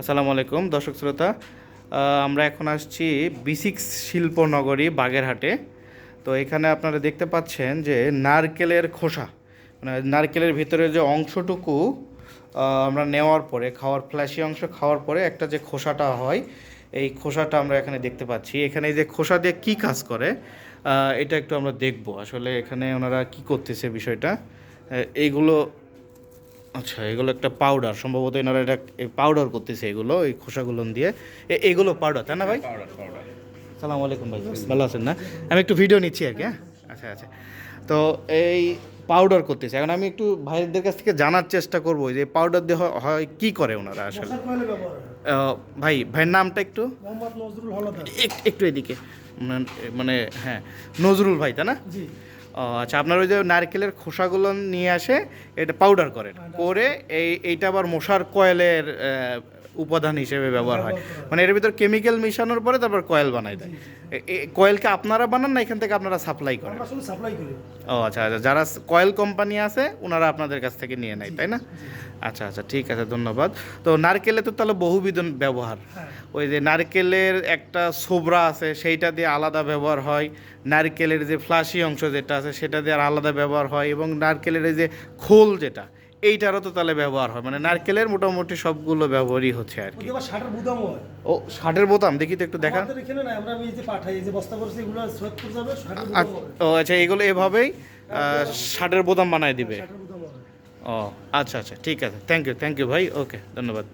আসসালামু আলাইকুম, দর্শক শ্রোতা। আমরা এখন আসছি বিসিক্স শিল্পনগরী বাগেরহাটে। তো এখানে আপনারা দেখতে পাচ্ছেন যে নারকেলের খোসা মানে নারকেলের ভিতরে যে অংশটুকু আমরা নেওয়ার পরে, খাওয়ার ফ্ল্যাশি অংশ খাওয়ার পরে একটা যে খোসাটা হয়, এই খোসাটা আমরা এখানে দেখতে পাচ্ছি। এখানে এই যে খোসা দিয়ে কী কাজ করে এটা একটু আমরা দেখব। আসলে এখানে ওনারা কি করতেছে বিষয়টা এইগুলো আচ্ছা এগুলো একটা পাউডার সম্ভবত এনারা এটা পাউডার করতেছে এগুলো এই খোসাগুলো দিয়ে। এগুলো পাউডার তাই না ভাই? সালাম আলাইকুম ভাই ভালো আছেন না? আমি একটু ভিডিও নিচ্ছি আর কি হ্যাঁ? আচ্ছা আচ্ছা। তো এই পাউডার করতেছে। এখন আমি একটু ভাইদের কাছ থেকে জানার চেষ্টা করব যে পাউডার দিয়ে হয়- কি করে ওনারা আসলে? ভাই ভাইয়ের নামটা একটু? একটু এদিকে। মানে- মানে হ্যাঁ নজরুল ভাই তাই না? জি। ও আচ্ছা আপনার ওই যে নারকেলের খোসাগুলো নিয়ে আসে এটা পাউডার করেন। করে এই এইটা আবার মশার কয়েলের উপাদান হিসেবে ব্যবহার হয়। মানে এর ভিতর কেমিক্যাল মিশানোর পরে তারপর কয়েল বানাই দেয়। কয়েলকে আপনারা বানান না এখান থেকে আপনারা সাপ্লাই করেন। সাপ্লাই করি। ও আচ্ছা আচ্ছা যারা কয়েল কোম্পানি আছে ওনারা আপনাদের কাছ থেকে নিয়ে নেয় তাই না? আচ্ছা আচ্ছা ঠিক আছে ধন্যবাদ। তো নারকেলে তো তাহলে বহুবিধ ব্যবহার। হ্যাঁ। ওই যে নারকেলের একটা সোবরা আছে সেইটা দিয়ে আলাদা ব্যবহার হয়। নারকেলের যে ফ্লাশি অংশ যেটা আছে সেটা দিয়ে আর আলাদা ব্যবহার হয় এবং নারকেলের এই যে খোল যেটা এইটারও তো তাহলে ব্যবহার হয়। মানে নারকেলের মোটামুটি সবগুলো ব্যবহারই হচ্ছে আর কি। ষাটের বোতাম হয়। ও ষাটের বোতাম? দেখি তো একটু দেখা আমাদের এখানে না আমরা এই যে পাঠাই এই যে বস্তা করছি এগুলো সৈয়দপুর যাবে আচ্ছা, ও আচ্ছা এগুলো এভাবেই ষাটের বোতাম বানায় দিবে? ও আচ্ছা আচ্ছা ঠিক আছে। থ্যাংক ইউ থ্যাংক ইউ ভাই। ওকে ধন্যবাদ।